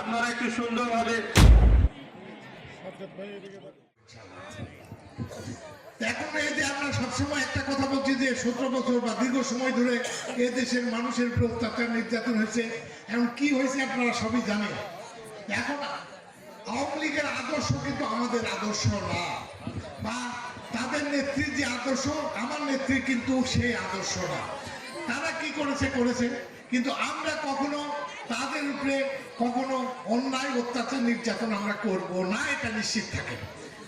আপনারা একটু সুন্দরভাবে এখন এই যে আমরা সবসময় একটা কথা বলছি যে সতেরো বছর বা দীর্ঘ সময় ধরে এ দেশের মানুষের উপর অত্যাচার নির্যাতন হয়েছে। এখন কি হয়েছে আপনারা সবই জানেন। এখন আওয়ামী লীগের আদর্শ কিন্তু আমাদের আদর্শ না। বা তাদের নেত্রীর যে আদর্শ, আমার নেত্রী কিন্তু সেই আদর্শ না। তারা কি করেছে করেছে। কিন্তু আমরা কখনো তাদের উপরে কখনো অন্যায়, অত্যাচার, নির্যাতন আমরা করব না, এটা নিশ্চিত থাকে।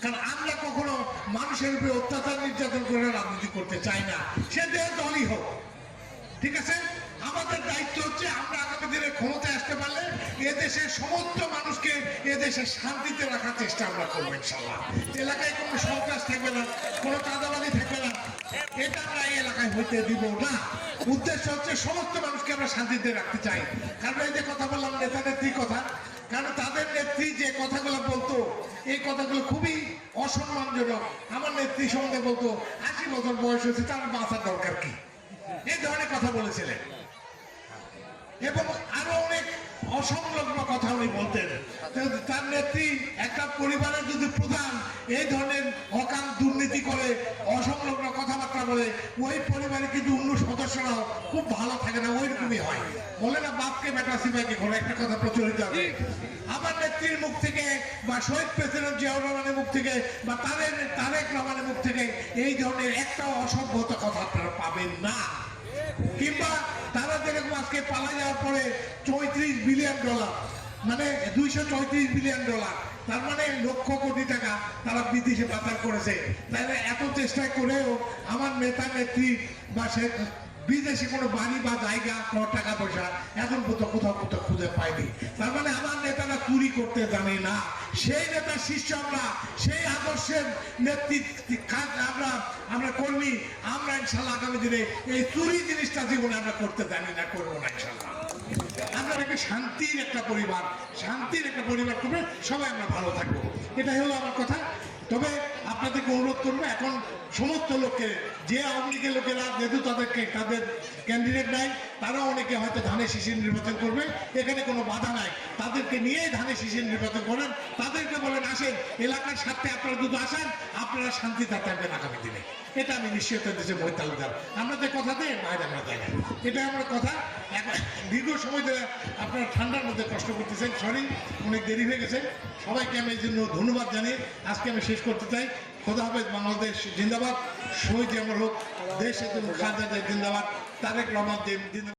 কারণ আমরা কখনো মানুষের উপরে অত্যাচার, নির্যাতন করে রাজনীতি করতে চাই না। সে দেহ দলই হোক। ঠিক আছে? আমাদের দায়িত্ব হচ্ছে আমরা আগামী দিনে ক্ষমতায় আসতে পারলে এদেশের সমস্ত মানুষকে এদেশে শান্তিতে রাখার চেষ্টা আমরা করব ইনশাল্লাহ এলাকায় কোনো সন্ত্রাস থাকবে না, কোনো চাঁদাবাদি থাকবে এটা আমরা এই এলাকায় হইতে দিব না। উদ্দেশ্য হচ্ছে সমস্ত মানুষকে আমরা শান্তিতে রাখতে চাই। কারণ এই যে কথা বললাম নেতা নেত্রীর কথা। কারণ তাদের নেত্রী যে কথাগুলো বলতো, এই কথাগুলো খুবই অসম্মানজনক। আমার নেত্রী সম্বন্ধে বলতো, আশি বছর বয়স হয়েছে, তার বাঁচার দরকার কি? এই ধরনের কথা বলেছিলেন। এবং আরও অনেক অসংলগ্ন কথা উনি বলতেন। তার নেত্রী একটা পরিবারের যদি প্রধান, এই ধরনের অকাম দুর্নীতি করে অসংলগ্ন কথাবার্তা বলে ওই পরিবারে কিন্তু অন্য সদস্যরাও খুব ভালো থাকে না, ওইরকমই হয়। বলে না, বাপকে বেটা, সিপাইকে ঘরে একটা কথা প্রচলিত আছে। আমার নেত্রীর মুখ থেকে বা শহীদ প্রেসিডেন্ট জিয়াউর রহমানের মুখ থেকে বা তাদের তারেক রহমানের মুখ থেকে এই ধরনের একটা অসভ্যত কথা আপনারা পাবেন না। কিংবা তারা যেরকম আজকে পালা যাওয়ার পরে চৌত্রিশ বিলিয়ন ডলার মানে দুইশো চৌত্রিশ বিলিয়ন ডলার তার মানে লক্ষ কোটি টাকা তারা বিদেশে পাচার করেছে। তাহলে এত চেষ্টা করেও আমার নেতা, নেত্রী বা সে বিদেশে কোনো বাড়ি বা জায়গা, কোনো টাকা পয়সা এখন কোথাও কোথাও কোথাও খুঁজে পাইনি। তার মানে আমার নেতারা চুরি করতে জানে না। সেই নেতার শিষ্য আমরা, সেই আদর্শের নেতৃত্ব আমরা আমরা কর্মী, আমরা ইনশাল্লাহ আগামী দিনে এই চুরি জিনিসটা জীবনে আমরা করতে জানি না, করব না ইনশাল্লাহ। শান্তির একটা পরিবার, শান্তির একটা পরিবার করবে, সবাই আমরা ভালো থাকব। এটাই হলো আমার কথা। তবে আপনাদেরকে অনুরোধ করব, এখন সমস্ত লোককে, যে আওয়ামী লীগের লোকেরা যেহেতু তাদেরকে, তাদের ক্যান্ডিডেট নাই, তারাও অনেকে হয়তো ধানের শিশির নির্বাচন করবে। এখানে কোনো বাধা নাই। তাদেরকে নিয়েই ধানের শিশির নির্বাচন করেন। তাদেরকে বলেন, আসেন, এলাকার স্বার্থে আপনারা যদি আসেন আপনারা শান্তিতে থাকবেন আগামী দিনে। এটা আমি নিশ্চয়তা দিচ্ছি মহিত তালুকদার যে কথা দিই বাইরে আমরা যাই না। এটা আমার কথা। দীর্ঘ সময় ধরে আপনারা ঠান্ডার মধ্যে কষ্ট করতেছেন। সরি অনেক দেরি হয়ে গেছে। সবাইকে আমি এই জন্য ধন্যবাদ জানিয়ে আজকে আমি শেষ করতে চাই। খোদা হাফেজ, বাংলাদেশ জিন্দাবাদ। শহীদ আমার হোক, দেশ খাজা জিন্দাবাদ। তারেক রহমান জিন্দাবাদ